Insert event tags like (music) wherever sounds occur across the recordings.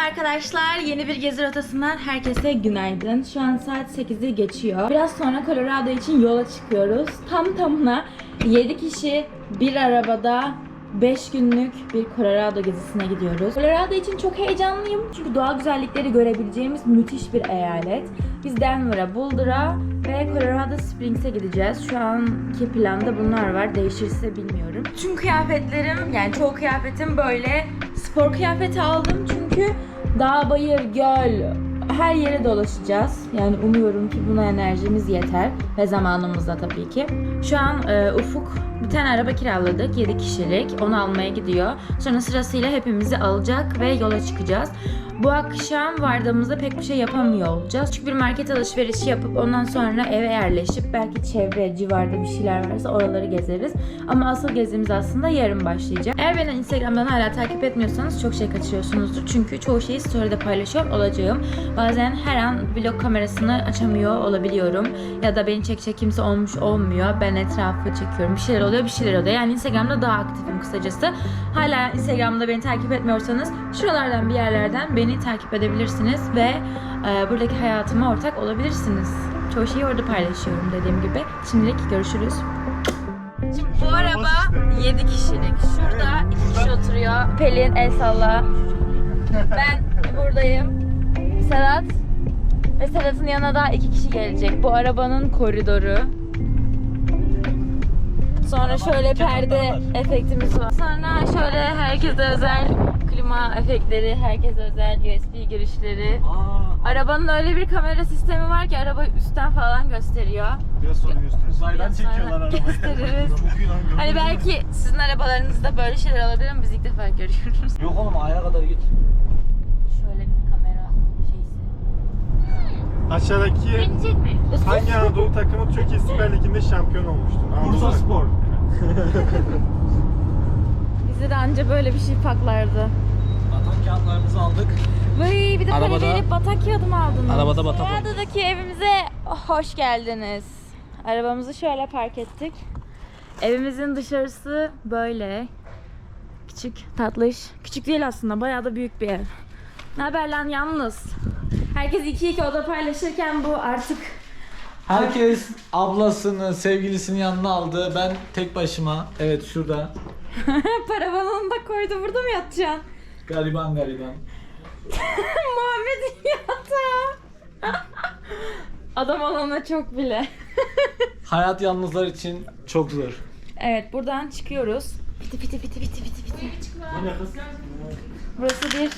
arkadaşlar. Yeni bir gezi rotasından herkese günaydın. Şu an saat 8'i geçiyor. Biraz sonra Colorado için yola çıkıyoruz. Tam tamına 7 kişi bir arabada 5 günlük bir Colorado gezisine gidiyoruz. Colorado için çok heyecanlıyım. Çünkü doğal güzellikleri görebileceğimiz müthiş bir eyalet. Biz Denver'a, Boulder'a ve Colorado Springs'e gideceğiz. Şu anki planda bunlar var. Değişirse bilmiyorum. Tüm kıyafetlerim, yani çoğu kıyafetim böyle spor kıyafeti aldım. Çünkü dağ, bayır, göl, her yere dolaşacağız. Yani umuyorum ki buna enerjimiz yeter ve zamanımız da tabii ki. Şu an e, Ufuk bir tane araba kiraladık 7 kişilik. Onu almaya gidiyor. Sonra sırasıyla hepimizi alacak ve yola çıkacağız. Bu akşam vardığımızda pek bir şey yapamıyor olacağız. Çünkü bir market alışverişi yapıp ondan sonra eve yerleşip belki çevre civarda bir şeyler varsa oraları gezeriz. Ama asıl gezimiz aslında yarın başlayacak. Eğer beni Instagram'dan hala takip etmiyorsanız çok şey kaçırıyorsunuzdur. Çünkü çoğu şeyi story'de paylaşıyor olacağım. Bazen her an vlog kamerasını açamıyor olabiliyorum. Ya da beni çekecek kimse olmuş olmuyor. Ben etrafı çekiyorum. Bir şeyler oluyor, bir şeyler oluyor. Yani Instagram'da daha aktifim kısacası. Hala Instagram'da beni takip etmiyorsanız şuralardan bir yerlerden beni takip edebilirsiniz ve e, buradaki hayatıma ortak olabilirsiniz. Çoğu şeyi orada paylaşıyorum dediğim gibi. Şimdilik görüşürüz. Şimdi bu araba 7 kişilik. Şurada 2 kişi oturuyor. Pelin el. Ben buradayım. Sedat ve Sedat'ın yanına daha 2 kişi gelecek. Bu arabanın koridoru. Sonra şöyle perde efektimiz var. Sonra şöyle herkese özel klima efektleri, herkese özel USB girişleri. Arabanın öyle bir kamera sistemi var ki arabayı üstten falan gösteriyor. Biraz sonra gösteririz. Uzaydan çekiyorlar arabayı. gösteririz. Hani belki sizin arabalarınızda böyle şeyler olabilir ama biz ilk defa görüyoruz. Yok oğlum ayağa kadar git. Aşağıdaki Binecek mi? hangi Anadolu takımı Türkiye Süper Ligi'nde şampiyon olmuştur? Anadolu Bursa takımı. Spor. (laughs) Bize de anca böyle bir şey paklardı. Vatan kağıtlarımızı aldık. Vay bir de para Arabada- verip batak kağıdı mı aldınız? Arabada batak oldu. Colorado'daki evimize hoş geldiniz. Arabamızı şöyle park ettik. Evimizin dışarısı böyle. Küçük, tatlış. Küçük değil aslında, bayağı da büyük bir ev. Ne haber lan yalnız? Herkes iki iki oda paylaşırken bu artık Herkes ablasını, sevgilisini yanına aldı. Ben tek başıma. Evet şurada. (laughs) para balonu da koydu. Burada mı yatacaksın? Gariban gariban. (laughs) Muhammed'in yatağı. (laughs) Adam olana çok bile. Hayat yalnızlar için çok zor. Evet buradan çıkıyoruz. Piti piti piti piti piti piti. Bu ne kız? Burası bir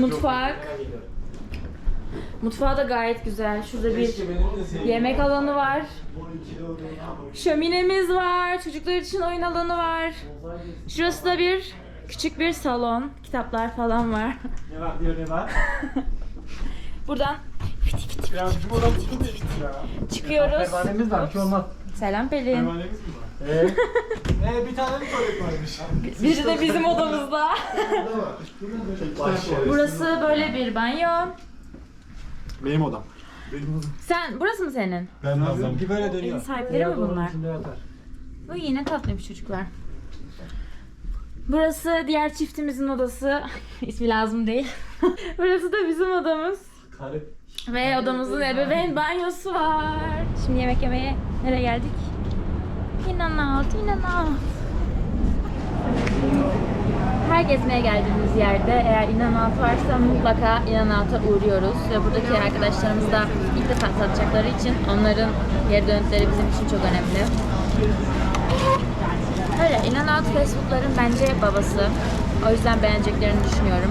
mutfak. Mutfağı da gayet güzel. Şurada bir yemek alanı var. Şöminemiz var. Çocuklar için oyun alanı var. Şurası da bir küçük bir salon. Kitaplar falan var. Ne var diyor ne var? (laughs) Buradan odamız çok eski ya. çıkıyoruz. Pervanemiz var, bir şey olmaz. Selam Pelin. Pervanemiz mi var? (laughs) Ee, ee, bir tane mi tuvalet varmış? Biri de bizim odamızda. Burası böyle bir banyo. Benim odam. Benim odam. Sen burası mı senin? Ben Lazım ki böyle dönüyor. Evin sahipleri mi bunlar? Yatar. Bu yine tatlıymış çocuklar. Burası diğer çiftimizin odası. (laughs) İsmi lazım değil. (laughs) Burası da bizim odamız. Karı. Ve odamızın ebeveyn banyosu var. Şimdi yemek yemeye nereye geldik? İnanat, inanat. Her gezmeye geldiğimiz yerde eğer inanat varsa mutlaka inanata uğruyoruz. Ve buradaki arkadaşlarımız da ilk defa tatacakları için onların geri dönütleri bizim için çok önemli. Öyle inanat Facebook'ların bence babası. O yüzden beğeneceklerini düşünüyorum.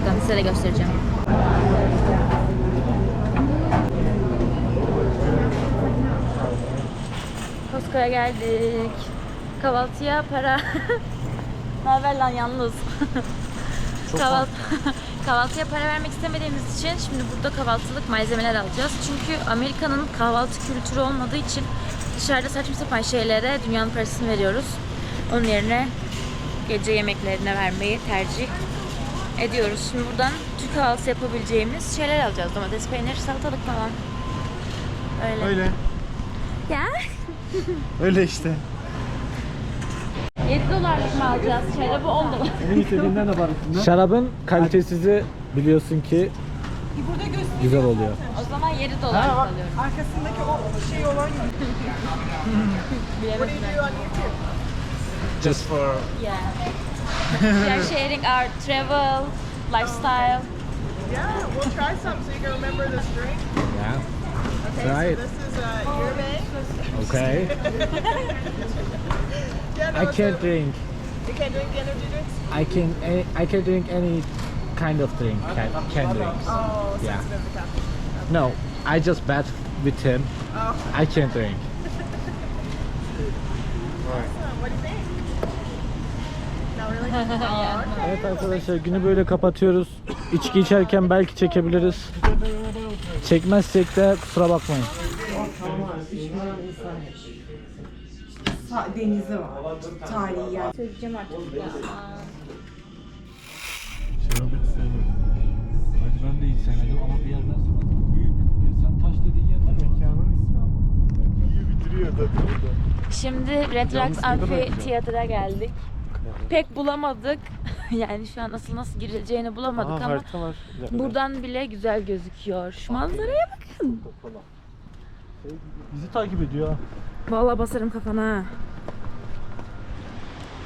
Bakın size de göstereceğim. Costco'ya geldik. Kahvaltıya para. (laughs) ne haber lan yalnız? (laughs) Kahvaltı... (laughs) Kahvaltıya para vermek istemediğimiz için şimdi burada kahvaltılık malzemeler alacağız. Çünkü Amerika'nın kahvaltı kültürü olmadığı için dışarıda saçma sapan şeylere dünyanın parasını veriyoruz. Onun yerine gece yemeklerine vermeyi tercih ediyoruz. Şimdi buradan Türk kahvaltısı yapabileceğimiz şeyler alacağız. Domates, peynir, salatalık falan. Öyle. Öyle. Ya Öyle işte. 7 dolarlık mı alacağız? Şarabı 10 dolar. Senin istediğinden de var üstünde. Şarabın kalitesizi biliyorsun ki güzel oluyor. O zaman 7 dolar alıyorum. Arkasındaki o şey olan Just for Yeah. We are sharing our travel, lifestyle. Yeah, we'll try some so you can remember this drink. yeah. Okay, Right. so this is uh, yerbe. Okay. (laughs) I can't drink. You can't drink the energy drinks? I can I can drink any kind of drink. Can, can drink. Oh, Yeah. caffeine. No, I just bet with him. Oh, I can't drink. (laughs) awesome. What do you think? Not really? (laughs) Oh, okay. Evet arkadaşlar günü böyle kapatıyoruz. İçki içerken belki çekebiliriz. Çekmezsek de kusura bakmayın. Sa- Denizi var. Tarihi yer. Söyleyeceğim artık ya. Ben de hiç sevmedim ama bir yerden sonra büyük. Sen taş dediğin yer var Mekanın ismi ama. İyi bitiriyor da burada. Şimdi Red Rocks Amfi. Tiyatro'ya geldik. Pek bulamadık. (laughs) yani şu an nasıl nasıl girileceğini bulamadık Aa, ama var. buradan bile güzel gözüküyor. Şu manzaraya bakın. Bizi takip ediyor ha. Vallahi basarım kafana. ha.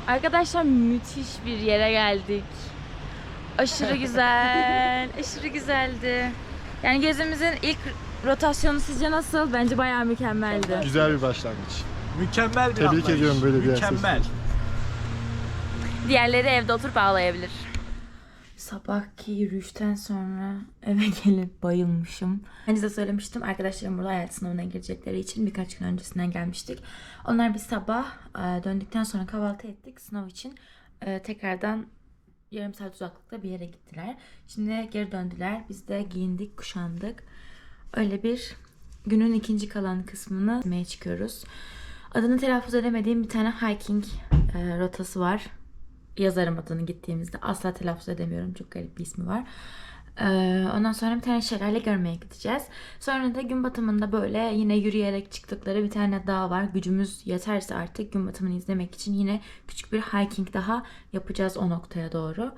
Arkadaşlar müthiş bir yere geldik. Aşırı (laughs) güzel, aşırı güzeldi. Yani gezimizin ilk rotasyonu sizce nasıl? Bence bayağı mükemmeldi. Güzel bir başlangıç. Mükemmel bir Tebrik anlayış. ediyorum böyle bir yer Mükemmel. Diğerleri evde oturup ağlayabilir. Sabahki yürüyüşten sonra eve (laughs) gelip bayılmışım. Hani size söylemiştim arkadaşlarım burada hayat sınavına girecekleri için birkaç gün öncesinden gelmiştik. Onlar bir sabah e, döndükten sonra kahvaltı ettik sınav için. E, tekrardan yarım saat uzaklıkta bir yere gittiler. Şimdi geri döndüler. Biz de giyindik, kuşandık. Öyle bir günün ikinci kalan kısmını çıkıyoruz. Adını telaffuz edemediğim bir tane hiking e, rotası var yazarım adını gittiğimizde. Asla telaffuz edemiyorum. Çok garip bir ismi var. Ee, ondan sonra bir tane şelale görmeye gideceğiz. Sonra da gün batımında böyle yine yürüyerek çıktıkları bir tane dağ var. Gücümüz yeterse artık gün batımını izlemek için yine küçük bir hiking daha yapacağız o noktaya doğru.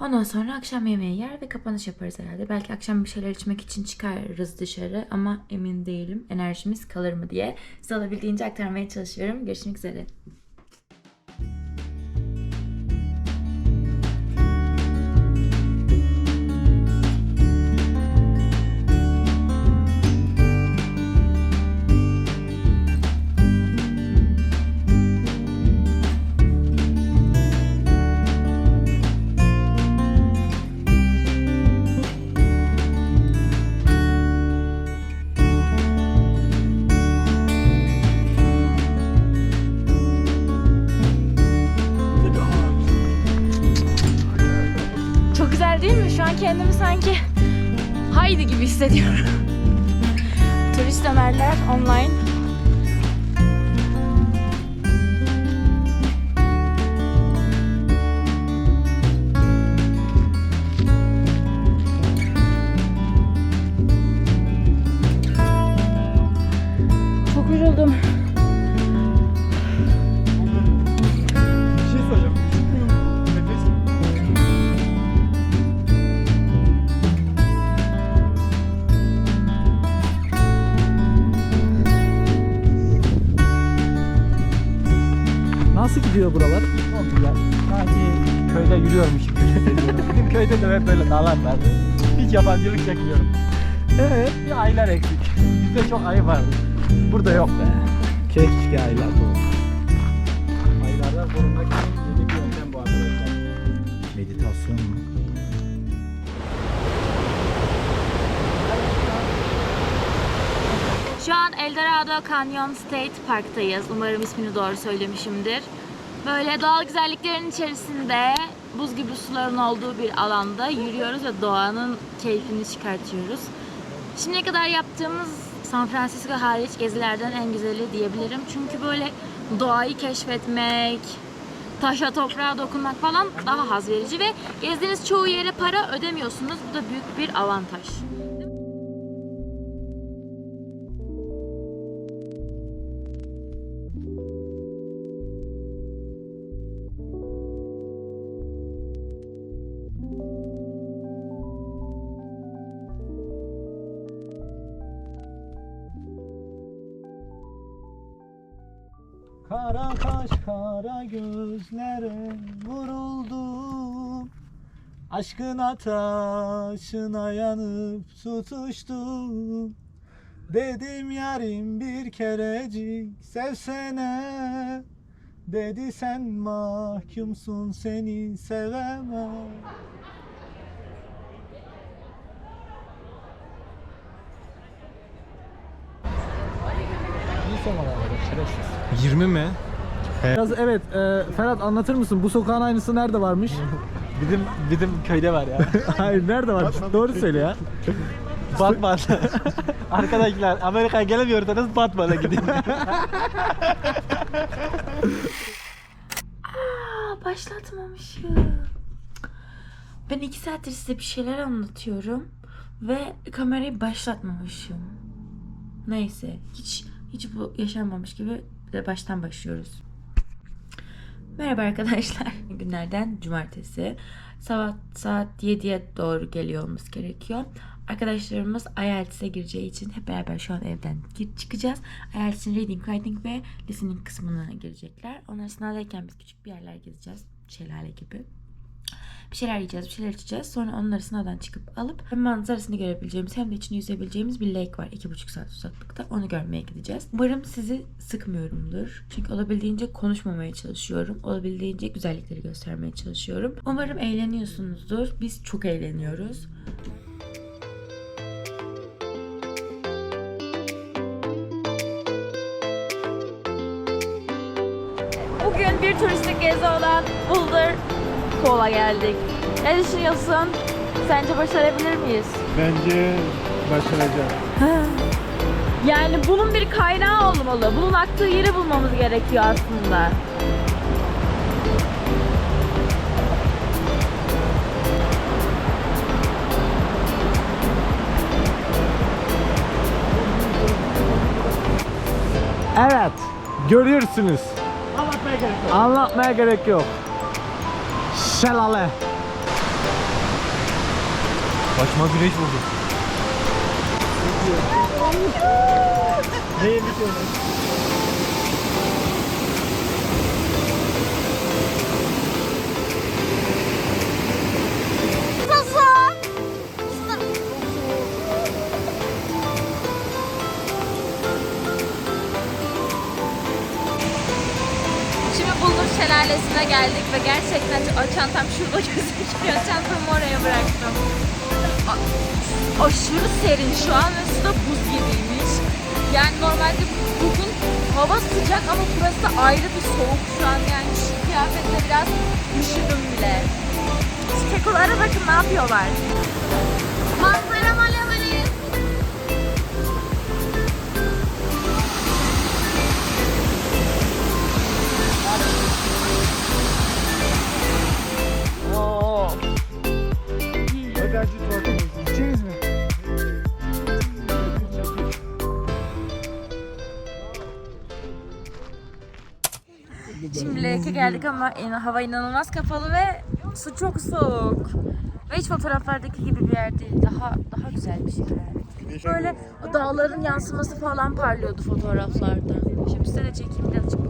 Ondan sonra akşam yemeği yer ve kapanış yaparız herhalde. Belki akşam bir şeyler içmek için çıkarız dışarı ama emin değilim enerjimiz kalır mı diye. Size alabildiğince aktarmaya çalışıyorum. Görüşmek üzere. An kendimi sanki Haydi gibi hissediyorum. Turist Ömerler online. Nasıl gidiyor buralar? Çok güzel. Sanki köyde yürüyormuş gibi. (laughs) Bizim köyde de hep böyle dağlar var. Hiç yabancılık çekmiyorum. Evet, bir aylar eksik. Bizde çok ayı var. Burada yok be. Keşke aylar olsun. Aylardan korunmak için yeni bir yöntem bu arkadaşlar. Meditasyon mu? Şu an Eldorado Canyon State Park'tayız. Umarım ismini doğru söylemişimdir. Böyle doğal güzelliklerin içerisinde buz gibi suların olduğu bir alanda yürüyoruz ve doğanın keyfini çıkartıyoruz. Şimdiye kadar yaptığımız San Francisco hariç gezilerden en güzeli diyebilirim. Çünkü böyle doğayı keşfetmek, taşa toprağa dokunmak falan daha haz verici ve gezdiğiniz çoğu yere para ödemiyorsunuz. Bu da büyük bir avantaj. Kara gözlere vuruldum. Aşkın ateşine yanıp tutuştum. Dedim yarim bir kerecik sevsene. Dedi sen mahkumsun seni sevemem. Şerefsiz. 20 mi? Biraz evet e, Ferhat anlatır mısın bu sokağın aynısı nerede varmış? (laughs) Bizim bizim köyde var ya. (laughs) Hayır nerede varmış? Doğru söyle ya. (laughs) Batman. Arkadaşlar Amerika'ya gelemiyorsanız Batman'a gidin. Aa, başlatmamışım. Ben iki saattir size bir şeyler anlatıyorum ve kamerayı başlatmamışım. Neyse, hiç hiç bu yaşanmamış gibi de baştan başlıyoruz. Merhaba arkadaşlar. (laughs) Günlerden cumartesi. Sabah saat 7'ye doğru geliyor olması gerekiyor. Arkadaşlarımız IELTS'e gireceği için hep beraber şu an evden çıkacağız. IELTS'in reading, writing ve listening kısmına girecekler. Onlar sınavdayken biz küçük bir yerler gezeceğiz. Şelale gibi. Bir şeyler yiyeceğiz, bir şeyler içeceğiz. Sonra onları sınavdan çıkıp alıp hem manzarasını görebileceğimiz hem de içinde yüzebileceğimiz bir lake var. 2,5 saat uzaklıkta. Onu görmeye gideceğiz. Umarım sizi sıkmıyorumdur. Çünkü olabildiğince konuşmamaya çalışıyorum. Olabildiğince güzellikleri göstermeye çalışıyorum. Umarım eğleniyorsunuzdur. Biz çok eğleniyoruz. Bugün bir turistik gezi olan Boulder Fall'a geldik. Ne düşünüyorsun? Sence başarabilir miyiz? Bence başaracağım. Yani bunun bir kaynağı olmalı. Bunun aktığı yeri bulmamız gerekiyor aslında. Evet. Görüyorsunuz. Anlatmaya gerek yok. Şelale. Başıma güneş vurdu. Şimdi geldik ve gerçekten Aa, çantam şurada (laughs) gözüküyor. Çantamı oraya bıraktım. A- aşırı serin şu an ve su da buz gibiymiş. Yani normalde bugün hava sıcak ama burası ayrı bir soğuk şu an. Yani şu kıyafetle biraz üşüdüm bile. Şu bakın ne yapıyorlar. Manzara geldik ama hava inanılmaz kapalı ve su çok soğuk. Ve hiç fotoğraflardaki gibi bir yer değil. Daha daha güzel bir şey yani. Böyle o dağların yansıması falan parlıyordu fotoğraflarda. Şimdi size de çekeyim birazcık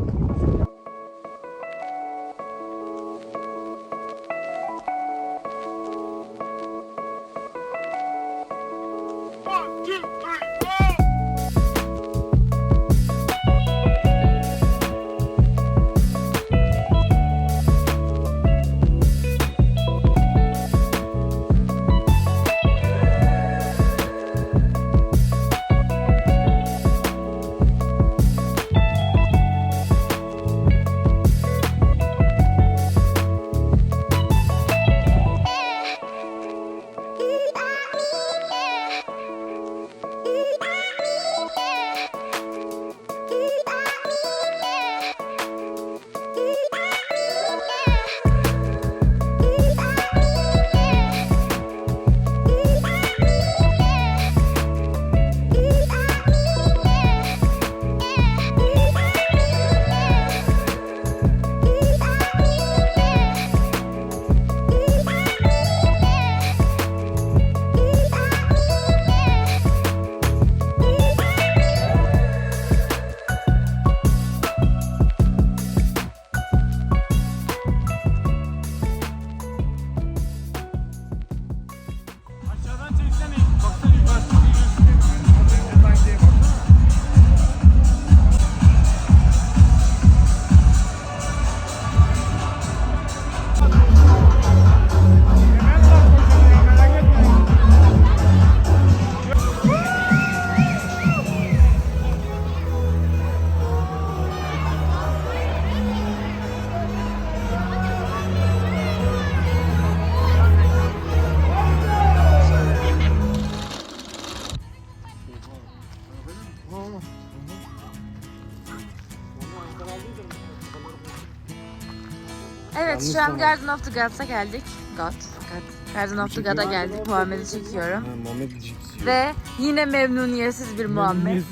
şu an. Garden of the Gods'a geldik. God. God. Garden of the God'a geldik. Muhammed'i çekiyorum. Ha, Muhammed Cips Ve yine memnuniyetsiz bir Muhammed.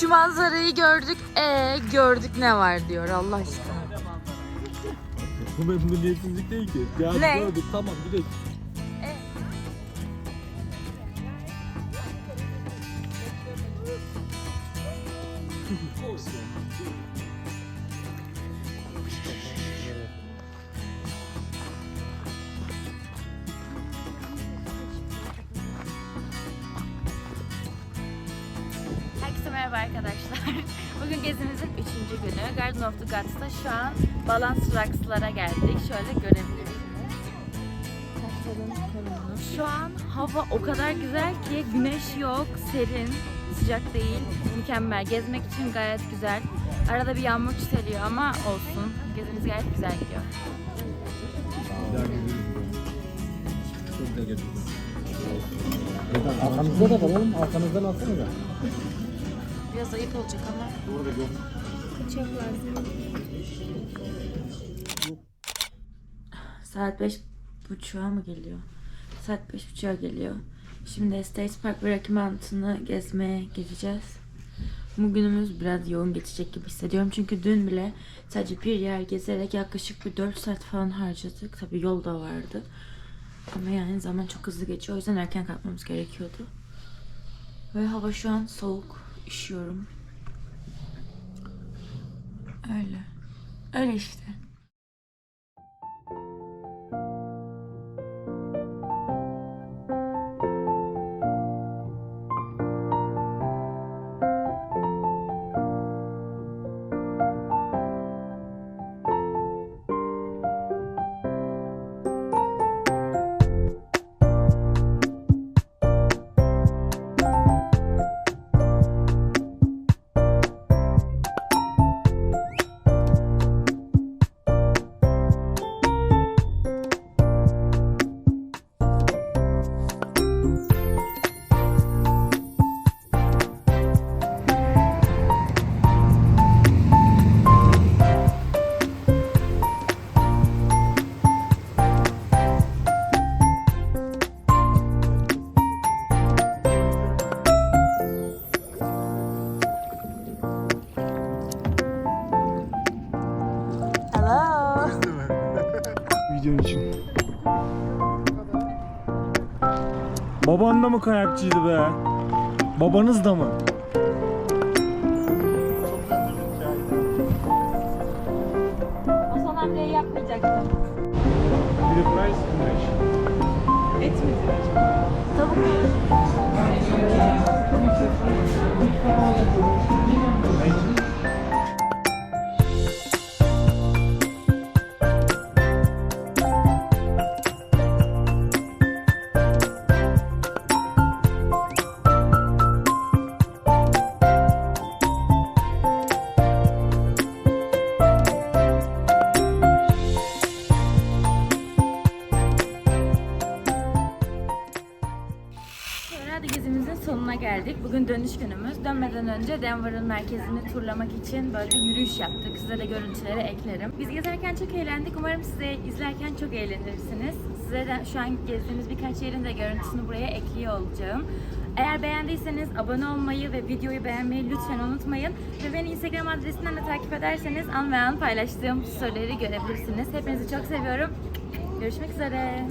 Şu manzarayı gördük. E gördük ne var diyor Allah aşkına. Bu memnuniyetsizlik değil ki. Ya Ne? gördük tamam. Herkese 3. günü. Garden of the Gods'ta şu an Balance Rocks'lara geldik. Şöyle görebilirsiniz. Şu an hava o kadar güzel ki güneş yok, serin, sıcak değil, mükemmel. Gezmek için gayet güzel. Arada bir yağmur çiseliyor ama olsun. Gezimiz gayet güzel gidiyor. Arkamızda da kalalım. Arkamızdan alsanıza. Biraz ayıp olacak ama. Çok lazım. Saat beş buçuğa mı geliyor? Saat beş buçuğa geliyor. Şimdi Estates Park ve Rocky Mountain'ı gezmeye gideceğiz. Bugünümüz biraz yoğun geçecek gibi hissediyorum. Çünkü dün bile sadece bir yer gezerek yaklaşık bir 4 saat falan harcadık. Tabii yol da vardı. Ama yani zaman çok hızlı geçiyor. O yüzden erken kalkmamız gerekiyordu. Ve hava şu an soğuk. Üşüyorum. Öyle. Öyle işte. Mı kayakçıydı be? Babanız da mı? O son hamleyi yapmayacaktım. Bir price güneş. Tavuk Colorado önce Denver'ın merkezini turlamak için böyle bir yürüyüş yaptık. Size de görüntüleri eklerim. Biz gezerken çok eğlendik. Umarım size izlerken çok eğlenirsiniz. Size de şu an gezdiğimiz birkaç yerin de görüntüsünü buraya ekliyor olacağım. Eğer beğendiyseniz abone olmayı ve videoyu beğenmeyi lütfen unutmayın. Ve beni Instagram adresinden de takip ederseniz an ve an paylaştığım storyleri görebilirsiniz. Hepinizi çok seviyorum. Görüşmek üzere.